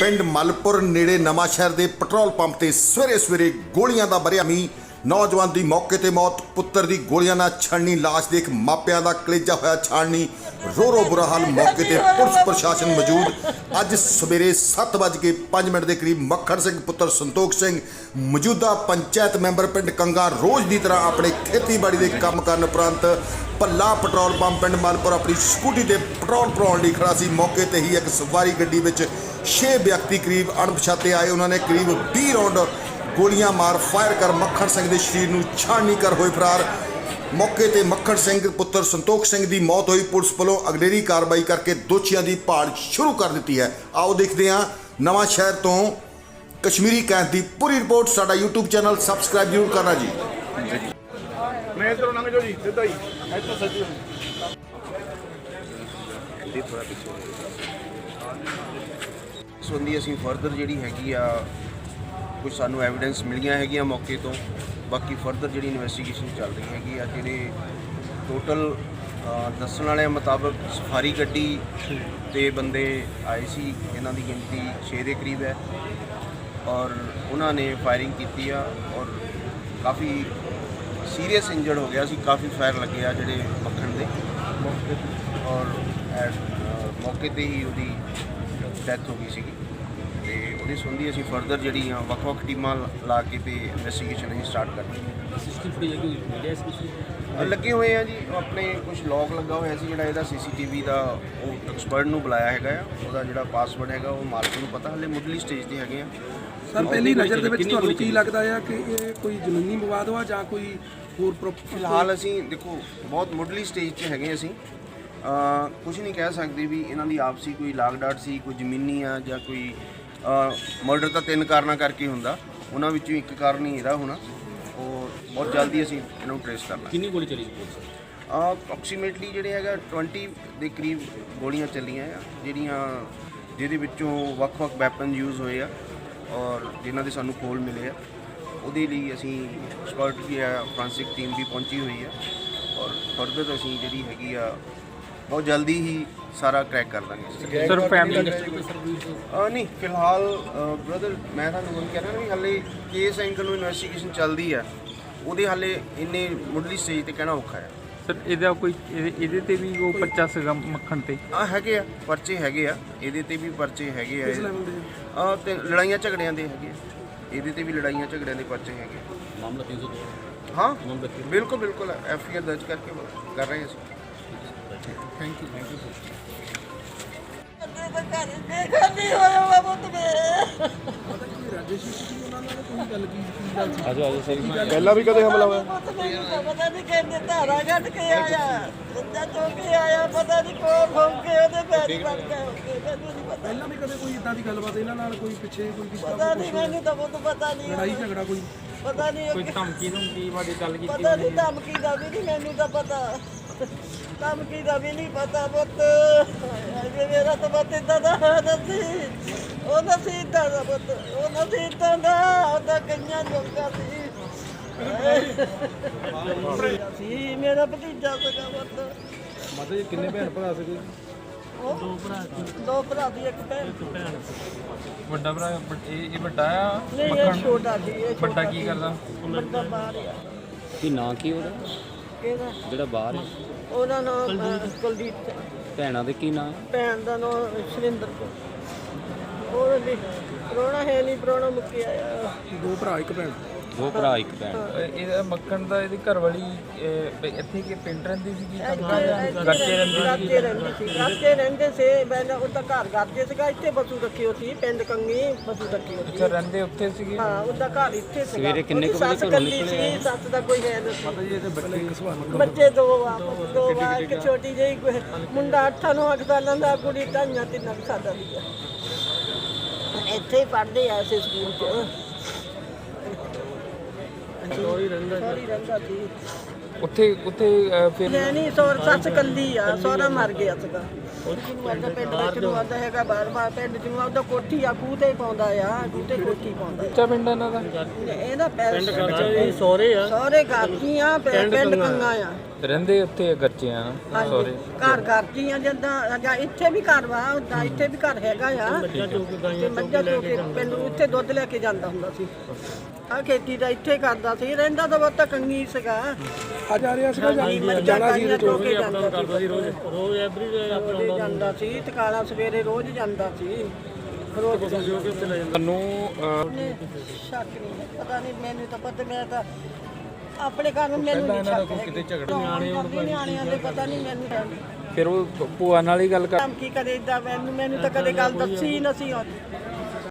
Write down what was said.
ਪਿੰਡ ਮਲਪੁਰ ਨੇੜੇ ਨਵਾਂ ਸ਼ਹਿਰ ਦੇ ਪੈਟਰੋਲ ਪੰਪ ਤੇ ਸਵੇਰੇ ਸਵੇਰੇ ਗੋਲੀਆਂ ਦਾ ਭਰਿਆ ਮੀਂਹ। ਨੌਜਵਾਨ ਦੀ ਮੌਕੇ ਤੇ ਮੌਤ, ਪੁੱਤਰ ਦੀ ਗੋਲੀਆਂ ਨਾਲ ਛਣਨੀ ਲਾਸ਼ ਦੇਖ ਮਾਪਿਆਂ ਦਾ ਕਲੇਜਾ ਹੋਇਆ ਛਾਣਨੀ ਰੋ ਰੋ ਬੁਰਾ ਹਾਲ ਮੌਕੇ ਤੇ ਪੁਲਿਸ ਪ੍ਰਸ਼ਾਸਨ ਮੌਜੂਦ। ਅੱਜ ਸਵੇਰੇ 7:05 ਮਿੰਟ ਦੇ ਕਰੀਬ ਮੱਖਣ ਸਿੰਘ, ਪੁੱਤਰ ਸੰਤੋਖ ਸਿੰਘ, ਮੌਜੂਦਾ ਪੰਚਾਇਤ ਮੈਂਬਰ ਪਿੰਡ ਕੰਗਾ ਰੋਜ਼ ਦੀ ਤਰ੍ਹਾਂ ਆਪਣੇ ਖੇਤੀਬਾੜੀ ਦੇ ਕੰਮ ਕਰਨ ਉਪਰੰਤ ਪੱਲਾ ਪੈਟਰੋਲ ਪੰਪ ਪਿੰਡ ਮਲਪੁਰ ਆਪਣੀ ਸਕੂਟੀ ਤੇ ਪੈਟਰੋਲ ਭਰਾਉਣ ਲਈ ਖੜਾ ਸੀ। ਮੌਕੇ ਤੇ ਹੀ ਇੱਕ ਸਵਾਰੀ ਗੱਡੀ ਵਿੱਚ 6 ਵਿਅਕਤੀ ਕਰੀਬ ਅਣਪਛਾਤੇ ਆਏ। ਉਹਨਾਂ ਨੇ ਕਰੀਬ 20 ਰੌਂਡ ਗੋਲੀਆਂ ਮਾਰ, ਫਾਇਰ ਕਰ ਮੱਖਣ ਸਿੰਘ ਦੇ ਸਰੀਰ ਨੂੰ ਛਾਣਨੀ ਕਰ ਹੋਏ ਫਰਾਰ। ਮੌਕੇ ਤੇ ਮੱਖਣ ਸਿੰਘ ਪੁੱਤਰ ਸੰਤੋਖ ਸਿੰਘ ਦੀ ਮੌਤ ਹੋਈ। ਪੁਲਿਸ ਵੱਲੋਂ ਅਗਲੇਰੀ ਕਾਰਵਾਈ ਕਰਕੇ ਦੋਸ਼ੀਆਂ ਦੀ ਭਾਲ ਸ਼ੁਰੂ ਕਰ ਦਿੱਤੀ ਹੈ। ਆਓ ਦੇਖਦੇ ਹਾਂ ਨਵਾਂ ਸ਼ਹਿਰ ਤੋਂ ਕਸ਼ਮੀਰੀ ਕੈਂਪ ਦੀ ਪੂਰੀ ਰਿਪੋਰਟ। ਸਾਡਾ YouTube ਚੈਨਲ ਸਬਸਕ੍ਰਾਈਬ ਜ਼ਰੂਰ ਕਰਨਾ ਜੀ। ਮੈਂ ਇਧਰੋਂ ਲੰਘ ਜਾਓ ਜੀ, ਸਿੱਧਾ ਹੀ। ਇੱਥੋਂ ਸੱਜੀ ਸੰਬੰਧੀ ਅਸੀਂ ਫਰਦਰ ਜਿਹੜੀ ਹੈਗੀ ਆ ਕੁਝ ਸਾਨੂੰ ਐਵੀਡੈਂਸ ਮਿਲੀਆਂ ਹੈਗੀਆਂ ਮੌਕੇ ਤੋਂ। ਬਾਕੀ ਫਰਦਰ ਜਿਹੜੀ ਇਨਵੈਸਟੀਗੇਸ਼ਨ ਚੱਲ ਰਹੀ ਹੈਗੀ ਆ ਜਿਹੜੇ ਟੋਟਲ ਦੱਸਣ ਵਾਲਿਆਂ ਮੁਤਾਬਕ ਸਫਾਰੀ ਗੱਡੀ ਤੇ ਬੰਦੇ ਆਏ ਸੀ। ਇਹਨਾਂ ਦੀ ਗਿਣਤੀ 6 ਦੇ ਕਰੀਬ ਹੈ। ਔਰ ਉਹਨਾਂ ਨੇ ਫਾਇਰਿੰਗ ਕੀਤੀ ਆ ਔਰ ਕਾਫੀ ਸੀਰੀਅਸ ਇੰਜਰਡ ਹੋ ਗਿਆ ਸੀ। ਕਾਫੀ ਫਾਇਰ ਲੱਗੇ ਆ ਜਿਹੜੇ ਮੱਖਣ ਦੇ। ਔਰ ਮੌਕੇ ਤੇ ਹੀ ਉਹਦੀ ਡੈਥ ਹੋ ਗਈ ਸੀਗੀ। ਉਹਦੇ ਸੰਬੰਧੀ ਅਸੀਂ ਫਰਦਰ ਜਿਹੜੀਆਂ ਵੱਖ-ਵੱਖ ਟੀਮਾਂ ਲਾ- ਕੇ ਤੇ ਇਨਵੈਸਟੀਗੇਸ਼ਨ ਅਸੀਂ ਸਟਾਰਟ ਕਰਨੀ ਇਸ ਲੱਗੇ ਹੋਏ ਆ ਜੀ ਆਪਣੇ ਕੁਝ ਲੌਗ ਲੱਗਾ ਹੋਇਆ ਸੀ ਜਿਹੜਾ ਇਹਦਾ ਸੀਸੀਟੀਵੀ ਦਾ ਉਹ ਐਕਸਪਰਟ ਨੂੰ ਬੁਲਾਇਆ ਹੈਗਾ ਆ ਉਹਦਾ ਜਿਹੜਾ ਪਾਸਵਰਡ ਹੈਗਾ ਉਹ ਮਾਲਕ ਨੂੰ ਪਤਾ ਹਲੇ ਮੁੱਢਲੀ ਸਟੇਜ ਤੇ ਹੈਗੇ ਆ। ਸਰ ਪਹਿਲੀ ਨਜ਼ਰ ਦੇ ਵਿੱਚ ਤੁਹਾਨੂੰ ਕੀ ਲੱਗਦਾ ਆ ਕਿ ਇਹ ਕੋਈ ਜ਼ਮੀਨੀ ਵਿਵਾਦ ਵਾ ਜਾਂ ਕੋਈ ਹੋਰ ਫਿਲਹਾਲ ਅਸੀਂ ਦੇਖੋ ਬਹੁਤ ਮੁੱਢਲੀ ਸਟੇਜ 'ਤੇ ਹੈਗੇ ਅਸੀਂ। ਕੁਝ ਨਹੀਂ ਕਹਿ ਸਕਦੇ ਵੀ ਇਹਨਾਂ ਦੀ ਆਪਸੀ ਕੋਈ ਲਾਗ ਡਾਟ ਸੀ ਕੋਈ ਜ਼ਮੀਨੀ ਆ ਜਾਂ ਕੋਈ ਮਰਡਰ ਤਾਂ ਤਿੰਨ ਕਾਰਨਾਂ ਕਰਕੇ ਹੁੰਦਾ। ਉਹਨਾਂ ਵਿੱਚੋਂ ਇੱਕ ਕਾਰਨ ਹੀ ਇਹਦਾ ਹੋਣਾ। ਉਹ ਬਹੁਤ ਜਲਦੀ ਅਸੀਂ ਇਹਨੂੰ ਟ੍ਰੇਸ ਕਰਨਾ। ਕਿੰਨੀ ਗੋਲੀ ਚਲੀ ਸੀ ਪੁਲਿਸ? ਅਪਰੋਕਸੀਮੇਟਲੀ ਜਿਹੜੇ ਹੈਗਾ 20 ਦੇ ਕਰੀਬ ਗੋਲੀਆਂ ਚੱਲੀਆਂ ਆ ਜਿਹੜੀਆਂ ਜਿਹਦੇ ਵਿੱਚੋਂ ਵੱਖ-ਵੱਖ ਵੈਪਨ ਯੂਜ਼ ਹੋਏ ਆ ਔਰ ਜਿਨ੍ਹਾਂ ਦੇ ਸਾਨੂੰ ਕੋਲ ਮਿਲੇ ਆ। ਉਹਦੇ ਲਈ ਅਸੀਂ ਐਕਸਪਰਟ ਵੀ ਆ ਫ੍ਰਾਂਸਿਕ ਟੀਮ ਵੀ ਪਹੁੰਚੀ ਹੋਈ ਆ। ਔਰ ਫਰਦਰ ਅਸੀਂ ਜਿਹੜੀ ਹੈਗੀ ਆ ਬਹੁਤ ਜਲਦੀ ਹੀ ਸਾਰਾ ਕ੍ਰੈਕ ਕਰ ਦਾਂਗੇ ਸਰ ਫੈਮਿਲੀ ਅ ਨਹੀਂ? ਫਿਲਹਾਲ ਬ੍ਰਦਰ ਮੈਂ ਤੁਹਾਨੂੰ ਹੁਣ ਕਹਿ ਰਿਹਾ ਨਾ ਵੀ ਹਾਲੇ ਕੇਸ ਐਂਗਲ ਨੂੰ ਇਨਵੈਸਟੀਗੇਸ਼ਨ ਚੱਲਦੀ ਆ। ਉਹਦੇ ਹਾਲੇ ਇੰਨੇ ਮੁੱਢਲੀ ਸਟੇਜ ਤੇ ਕਹਿਣਾ ਔਖਾ ਹੈ ਸਰ ਇਹਦਾ ਕੋਈ ਇਹਦੇ ਇਹਦੇ ਤੇ ਵੀ ਉਹ ਪਰਚਾ ਸੀਗਾ ਮੱਖਣ ਤੇ? ਆ ਹੈਗੇ ਆ ਪਰਚੇ ਹੈਗੇ ਆ। ਇਹਦੇ ਤੇ ਵੀ ਪਰਚੇ ਹੈਗੇ ਆ। ਆ? ਤੇ ਲੜਾਈਆਂ ਝਗੜਿਆਂ ਦੇ ਹੈਗੇ ਆ। ਇਹਦੇ ਤੇ ਵੀ ਲੜਾਈਆਂ ਝਗੜਿਆਂ ਦੇ ਪਰਚੇ ਹੈਗੇ ਆ। ਮਾਮਲਾ 302 ਹਾਂ ਬਿਲਕੁਲ ਬਿਲਕੁਲ ਐਫ ਆਈ ਆਰ ਦਰਜ ਕਰਕੇ ਕਰ ਰਹੇ ਹਾਂ ਅਸੀਂ। ਕੋਈ ਆਜੋ ਆਜੋ ਸਹੀ ਪਹਿਲਾਂ ਵੀ ਕਦੇ ਹਮਲਾ ਹੋਇਆ? ਪੁੱਤ ਨਹੀਂ ਕਿੰਨੇ ਧਾਰਾ ਕੱਢ ਕੇ ਆਇਆ ਬੰਦਾ ਚੋ ਕੇ ਆਇਆ ਪਤਾ ਨਹੀਂ ਕੋਲ ਫੋਕ ਕੇ ਉਹਦੇ ਪੈਰ ਵੱਜ ਗਏ ਮੈਨੂੰ ਨਹੀਂ ਪਤਾ ਪਹਿਲਾਂ ਵੀ ਕਦੇ ਕੋਈ ਇਦਾਂ ਦੀ ਗੱਲਬਾਤ ਇਹਨਾਂ ਨਾਲ ਕੋਈ ਪਿੱਛੇ ਕੋਈ ਕੀਤਾ ਪਤਾ ਨਹੀਂ ਮੈਨੂੰ ਤਾਂ ਪੁੱਤ ਪਤਾ ਨਹੀਂ ਲੜਾਈ ਝਗੜਾ ਕੋਈ? ਪਤਾ ਨਹੀਂ ਕੋਈ ਧਮਕੀ ਧਮਕੀ ਵਾਲੀ ਗੱਲ ਕੀਤੀ ਪਤਾ ਨਹੀਂ ਧਮਕੀ ਦਾ ਵੀ ਨਹੀਂ ਮੈਨੂੰ ਤਾਂ ਪਤਾ। ਧਮਕੀ ਦਾ ਵੀ ਨਹੀਂ ਪਤਾ ਪੁੱਤ। ਅਜੇ ਮੇਰਾ ਤਾਂ ਪੁੱਤ ਏਦਾਂ ਦਾ ਨਸੀ ਉਹ ਨਸੀ ਏਦਾਂ ਦਾ ਪੁੱਤ। ਉਹ ਨਸੀ ਏਦਾਂ ਦਾ ਉਹਦਾ ਕਈਆਂ ਜੋਗਾ ਸੀ ਸੀ ਮੇਰਾ ਭਤੀਜਾ ਸੀਗਾ ਪੁੱਤ। ਮਾਤਾ ਜੀ ਕਿੰਨੇ ਭੈਣ ਭਰਾ ਸੀ ਉਹ ਦੋ ਭਰਾ ਦੋ ਭਰਾ ਦੀ ਇੱਕ ਭੈਣ ਵੱਡਾ ਭਰਾ ਇਹ ਇਹ ਵੱਡਾ ਆ? ਨਹੀਂ ਇਹ ਛੋਟਾ ਸੀ ਇਹ ਵੱਡਾ ਕੀ ਕਰਦਾ? ਵੱਡਾ ਬਾਹਰ ਆ। ਕੀ ਨਾਂ ਕੀ ਉਹਦਾ? ਜਿਹੜਾ ਬਾਹਰ ਹੈ? ਉਹਦਾ ਨਾਮ ਅਹ, ਕੁਲਦੀਪ ਭੈਣਾਂ ਦੇ ਕੀ ਨਾਂ ਹੈ ਭੈਣ ਦਾ ਨਾਮ ਸ਼ਰਿੰਦਰ ਕੌਰ। ਉਹ ਵੀ ਪ੍ਰੋਣਾ ਹੈ ਨਹੀਂ ਪ੍ਰੋਣਾ ਮੁੱਕਿਆ ਆ ਦੋ ਭਰਾ ਇੱਕ ਭੈਣ। ਦੋ ਭਰਾ ਇੱਕ ਭੈਣ। ਇਹ- ਇਹਦਾ ਮੱਖਣ ਦਾ ਇਹਦੀ ਘਰ ਵਾਲੀ ਇੱਥੇ ਕਿ ਪਿੰਡ ਰਹਿੰਦੀ ਸੀਗੀ? ਇੱਥੇ- ਗੱਚੇ ਇੱਥੇ ਰਹਿੰਦੀ ਗਾਚੇ ਰਹਿੰਦੇ ਸੀ। ਗਾਚੇ ਰਹਿੰਦੇ ਸੀ। ਮੈਂ ਉਹਦਾ ਘਰ ਗਾਚੇ ਸੀਗਾ ਇੱਥੇ ਬਸੂ ਰੱਖਿਓ ਸੀ ਪਿੰਡ ਕੰਗੀ ਬਸੂ ਰੱਖਿਓ ਸੀ ਅੱਛਾ ਰਹਿੰਦੇ ਉੱਥੇ ਸੀਗੇ? ਹਾਂ ਉਹਦਾ ਘਰ ਇੱਥੇ ਸੀਗਾ। ਸਵੇਰੇ ਕਿੰਨੇ ਕੁ ਵਜੇ ਘਰੋਂ ਨਿਕਲੇ ਸੀ ਸੱਸ ਦਾ ਕੋਈ ਹੈ ਨਹੀਂ ਇਹਦੇ ਬੱਚੇ ਦੋ ਆ ਦੋ ਆ ਇੱਕ ਛੋਟੀ ਜਿਹੀ ਕੋਈ ਮੁੰਡਾ 8 ਨੂੰ 8 ਸਾਲਾਂ ਦਾ ਕੁੜੀ ਢਾਈਆਂ ਤਿੰਨਾਂ ਕੁ ਸਾਲਾਂ ਦੀ ਆ। ਇੱਥੇ ਹੀ ਪੜ੍ਹਦੇ ਆ ਇਸੇ ਸਕੂਲ 'ਚ। ਸੋਰੀ ਰਹਿੰਦਾ ਸੋਰੀ ਰਹਿੰਦਾ ਸੀ ਉੱਥੇ ਉੱਥੇ ਅਹ, ਫਿਰ ਮੈਂ ਨਹੀਂ ਸੋਰ ਸੱਸ ਕੱਲੀ ਆ ਸੋਹਰਾ ਮਰ ਗਿਆ ਸੀਗਾ ਉਹਨੂੰ ਆਂਦਾ ਪਿੰਡ ਵਿੱਚ ਨੂੰ ਆਂਦਾ ਹੈਗਾ ਬਾਰ ਬਾਰ ਪਿੰਡ ਚ ਨੂੰ ਆਂਦਾ ਕੋਠੀ ਆ ਖੂਹ ਤੇ ਪਾਉਂਦਾ ਆ ਖੂਹ ਤੇ ਕੋਠੀ ਪਾਉਂਦਾ। ਪਿੰਡ ਇਹਨਾਂ ਦਾ? ਇਹ ਨਾ ਪਿੰਡ ਸੋਰੇ ਆ। ਪਿੰਡ ਕੰਗਾ ਆ। ਰਹਿੰਦੇ ਉੱਥੇ ਗੱਚੇ ਆ ਸੋਰੇ ਘਰ ਘਰ ਕੀ ਆ ਜਿੱਦਾਂ ਜਾਂ ਇੱਥੇ ਵੀ ਘਰ ਵਾ ਉਦਾਂ ਇੱਥੇ ਵੀ ਘਰ ਹੈਗਾ ਆ। ਤੇ ਮੱਝਾਂ ਚੋ ਕੇ ਪਿੰਡੂ ਇੱਥੇ ਦੁੱਧ ਲੈ ਕੇ ਜਾਂਦਾ ਹੁੰਦਾ ਸੀ। ਆ ਖੇਤੀ ਦਾ ਇੱਥੇ ਕਰਦਾ ਸੀ ਰਹਿੰਦਾ ਤਾਂ ਬਹੁਤਾ ਕੰਗੀ ਸੀਗਾ। ਆ ਰਿਹਾ ਸੀਗਾ ਜਾਂ ਜਾਣਾ ਸੀ ਚੋ ਕੇ ਜਾਂਦਾ ਸੀ। ਰੋਜ਼ ਰੋਜ਼ ਐਵਰੀ ਜਾਂਦਾ ਸੀ ਤੇ ਕਾਲਾ ਸਵੇਰੇ ਰੋਜ਼ ਜਾਂਦਾ ਸੀ। ਰੋਜ਼ ਤੁਹਾਨੂੰ ਅਹ, ਨੇ ਸ਼ੱਕ ਨਹੀਂ। ਪਤਾ ਨਹੀਂ ਮੈਨੂੰ ਤਾਂ ਪਤਾ ਮੈਂ ਤਾਂ ਆਪਣੇ ਘਰ ਨੂੰ ਮੈਨੂੰ ਨਹੀਂ ਹੈ ਕਿਤੇ ਝਗੜੇ ਨਿਆਣੇ ਨਿਆਣਿਆਂ ਦੇ ਪਤਾ ਨਹੀਂ ਮੈਨੂੰ ਹੈ ਨਹੀਂ। ਫਿਰ ਉਹ ਭੂਆ ਨਾਲ ਹੀ ਗੱਲ ਕਰ ਕੰਮ ਕੀ ਕਰੇ ਇਦਾਂ ਮੈਨੂੰ ਮੈਨੂੰ ਤਾਂ ਕਦੇ ਗੱਲ ਦੱਸੀ ਹੀ ਨਹੀਂ ਸੀ ਉਹਨੇ